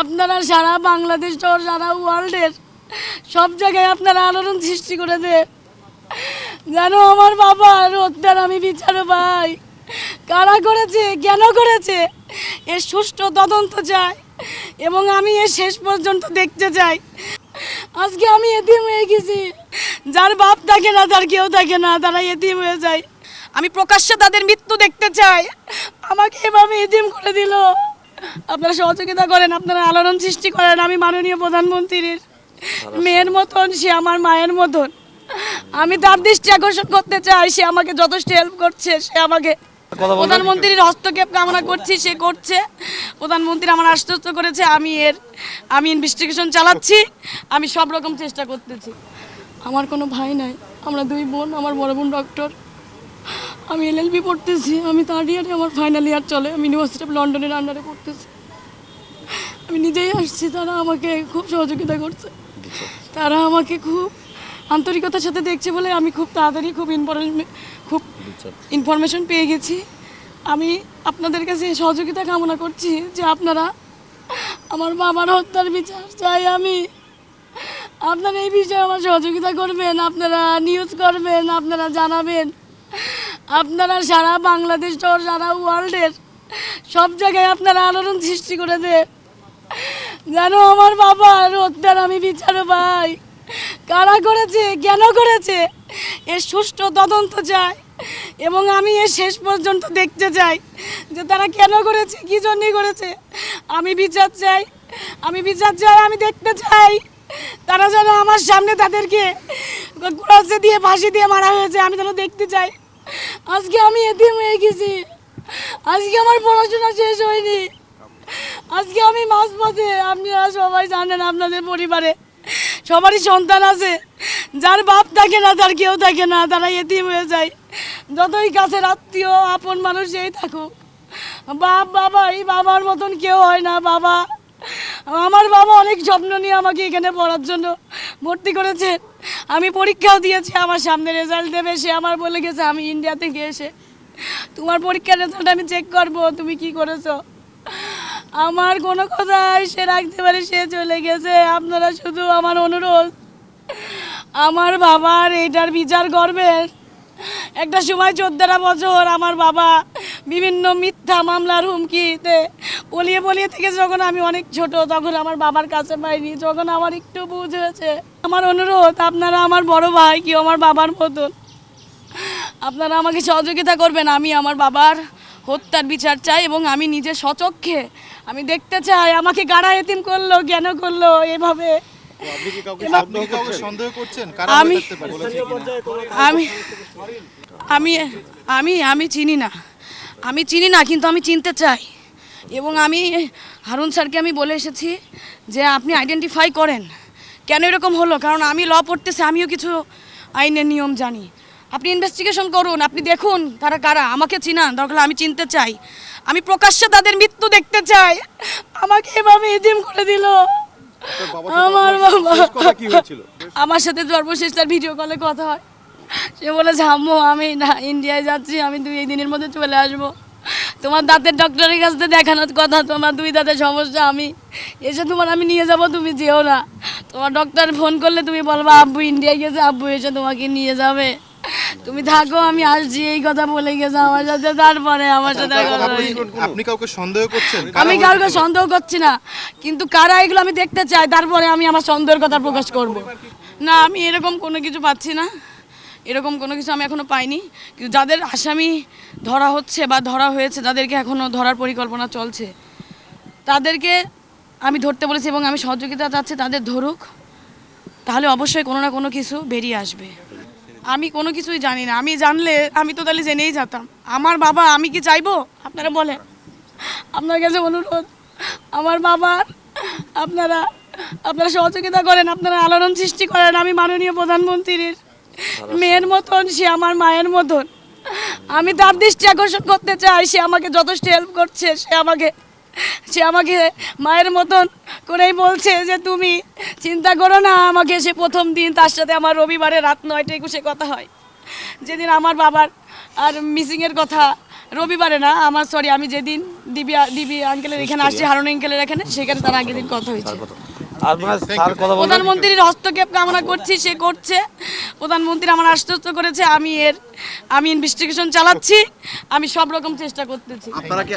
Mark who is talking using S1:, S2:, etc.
S1: আপনারা সারা বাংলাদেশ সহ সারা ওয়ার্ল্ডের সব জায়গায় আপনারা আলোড়ন সৃষ্টি করে দে যেন আমার বাবার হত্যার আমি বিচার পাই। কারা করেছে, কেন করেছে? এর সুষ্ঠু তদন্ত চাই এবং আমি এর শেষ পর্যন্ত দেখতে চাই। আজকে আমি এতিম হয়ে গেছি। যার বাপ থাকে না তার কেউ থাকে না তারা এতিম হয়ে যায়। আমি প্রকাশ্যে তাদের মৃত্যু দেখতে চাই। আমাকে এভাবে এতিম করে দিল। আপনারা সহযোগিতা করেন আপনারা আলোড়ন সৃষ্টি করেন আমি মাননীয় প্রধানমন্ত্রীর মেয়ের মতন সে আমার মায়ের মতন। আমি তার দৃষ্টি আকর্ষণ করতে চাই সে আমাকে যথেষ্ট হেল্প করছে সে আমাকে প্রধানমন্ত্রীর হস্তক্ষেপ কামনা করছি সে করছে। প্রধানমন্ত্রী আমার আশ্বস্ত করেছে আমি এর আমি ইনভেস্টিগেশন চালাচ্ছি আমি সব রকম চেষ্টা করতেছি। আমার কোনো ভাই নাই আমরা দুই বোন আমার বড় বোন ডক্টর আমি এলএলবি পড়তেছি, আমি থার্ড ইয়ারে আমার ফাইনাল ইয়ার চলে, আমি ইউনিভার্সিটি অফ লন্ডনের আন্ডারে পড়তেছি। আমি নিজেই আসছি, তারা আমাকে খুব সহযোগিতা করছে। তারা আমাকে খুব আন্তরিকতার সাথে দেখছে বলে আমি খুব তাড়াতাড়ি খুব ইনফরমেশন খুব ইনফরমেশন পেয়ে গেছি। আমি আপনাদের কাছে সহযোগিতা কামনা করছি যে আপনারা আমার বাবার হত্যার বিচার চাই আমি। আপনারা এই বিষয়ে আমার সহযোগিতা করবেন, আপনারা নিউজ করবেন, আপনারা জানাবেন। আপনারা সারা বাংলাদেশ সহ সারা ওয়ার্ল্ডের সব জায়গায় আপনারা আলোড়ন সৃষ্টি করে দেন যেন আমার বাবা হত্যার আমি বিচার পাই। কারা করেছে, কেন করেছে? এর সুষ্ঠু তদন্ত চাই এবং আমি এর শেষ পর্যন্ত দেখতে চাই যে তারা কেন করেছে, কী জন্যই করেছে। আমি বিচার চাই, আমি বিচার চাই, আমি দেখতে চাই। তারা যেন আমার সামনে তাদেরকে ক্রসে দিয়ে ফাঁসি দিয়ে মারা হয়েছে, আমি যেন দেখতে চাই। আজকে আমি এতিম হয়ে গেছি। আজকে আমার পড়াশোনা শেষ হয়নি। আজকে আমি মাঝ পথে, আপনারা সবাই জানেন আপনাদের পরিবারে, সবারই সন্তান আছে। যার বাপ থাকে না, তার কেউ থাকে না, তারা এতিম হয়ে যায়। যতই কাছের আত্মীয়, আপন মানুষ যেই থাকুক, বাপ, বাবা, এই বাবার মতন কেউ হয় না, বাবা। আমার বাবা অনেক স্বপ্ন নিয়ে আমাকে এখানে পড়ার জন্য ভর্তি করেছে। আমি পরীক্ষাও দিয়েছি, আমার সামনে রেজাল্ট দেবে, সে আমার বলে গেছে, আমি ইন্ডিয়া থেকে এসে তোমার পরীক্ষার রেজাল্ট আমি চেক করব, তুমি কি করেছ? আমার কোনো কথাই সে রাখতে পারে, সে চলে গেছে। আপনারা শুধু আমার অনুরোধ, আমার বাবার এইটার বিচার করবেন। একটা সময় চোদ্দটা বছর আমার বাবা বিভিন্ন মিথ্যা মামলার হুমকিতে পলিয়ে পলিয়ে থেকে যখন আমি অনেক ছোট তখন আমার বাবার কাছে পাইনি যখন আমার একটু বুঝ হয়েছে আমার অনুরোধ আপনারা আমার বড় ভাই কি আমার বাবার মতন। আপনারা আমাকে সহযোগিতা করবেন আমি আমার বাবার হত্যার বিচার চাই এবং আমি নিজে সচক্ষে আমি দেখতে চাই আমাকে গাড়া এতিম করল কেন করল এভাবে। আমি আমি আমি আমি চিনি না। আমি চিনি না কিন্তু আমি চিনতে চাই। এবং আমি হারুন স্যারকে আমি বলে এসেছি যে আপনি আইডেন্টিফাই করেন। কেন এরকম হলো? কারণ আমি ল পড়তেছি আমিও কিছু আইনের নিয়ম জানি। আপনি ইনভেস্টিগেশন করুন আপনি দেখুন তারা কারা আমাকে চিনান দরকার আমি চিনতে চাই। আমি প্রকাশ্যে তাদের মৃত্যু দেখতে চাই। আমাকে এভাবে এদিম করে দিল। আমার বাবা। আমার সাথে সর্বশেষ তার ভিডিও কলে কথা হয়। সে বলেছে আম্মু আমি না ইন্ডিয়ায় যাচ্ছি আমি দুই এই দিনের মধ্যে চলে আসব। তোমার দাঁতের ডক্টরের কাছ দেখানোর কথা তোমার দুই দাঁতের সমস্যা আমি। এসে তোমার আমি নিয়ে যাব তুমি যেও না। তোমার ডক্টর ফোন করলে তুমি বলবা আব্বু ইন্ডিয়ায় গেছে আব্বু এসে তোমাকে নিয়ে যাবে। তুমি থাকো আমি আসছি এই কথা বলে গেছে আমার সাথে তারপরে আমার সাথে কথা হয়নি।
S2: আপনি কাউকে সন্দেহ করছেন?
S1: আমি কাউকে সন্দেহ করছি না কিন্তু কারা এগুলো আমি দেখতে চাই তারপরে আমি আমার সন্দেহের কথা প্রকাশ করব। না আমি এরকম কোনো কিছু পাচ্ছি না। এরকম কোনো কিছু আমি এখনও পাইনি। কিন্তু যাদের আসামি ধরা হচ্ছে বা ধরা হয়েছে, তাদেরকে এখনও ধরার পরিকল্পনা চলছে। তাদেরকে আমি ধরতে বলেছি এবং আমি সহযোগিতা চাচ্ছি, তাদের ধরুক। তাহলে অবশ্যই কোনো না কোনো কিছু বেরিয়ে আসবে। আমি কোনো কিছুই জানি না। আমি জানলে, আমি তো তাহলে জেনেই যেতাম। আমার বাবা, আমি কি চাইব? আপনারা বলেন। আপনার কাছে অনুরোধ, আমার বাবার, আপনারা আপনারা সহযোগিতা করেন, আপনারা আলোড়ন সৃষ্টি করেন। আমি মাননীয় প্রধানমন্ত্রীর মেয়ের মতন সে আমার মায়ের মতন। আমি তার দৃষ্টি আকর্ষণ করতে চাই সে আমাকে যথেষ্ট হেল্প করছে সে আমাকে সে আমাকে মায়ের মতন করেই বলছে যে তুমি চিন্তা করো না আমাকে সে প্রথম দিন তার সাথে আমার রবিবারে রাত নয়টা একুশে কথা হয়। যেদিন আমার বাবার আর মিসিংয়ের কথা রবিবারে না আমার সরি আমি যেদিন দিবি দিবি আঙ্কেলের এখানে আসছি হারুন আঙ্কেলের এখানে সেখানে তার আগের দিন কথা হয়েছে।
S3: মানে
S1: প্রধানমন্ত্রীর হস্তক্ষেপ কামনা করছি সে করছে। প্রধানমন্ত্রী আমার আশ্বস্ত করেছে আমি এর আমি ইনভেস্টিগেশন চালাচ্ছি আমি সব রকম চেষ্টা করতেছি।
S4: আপনারা কি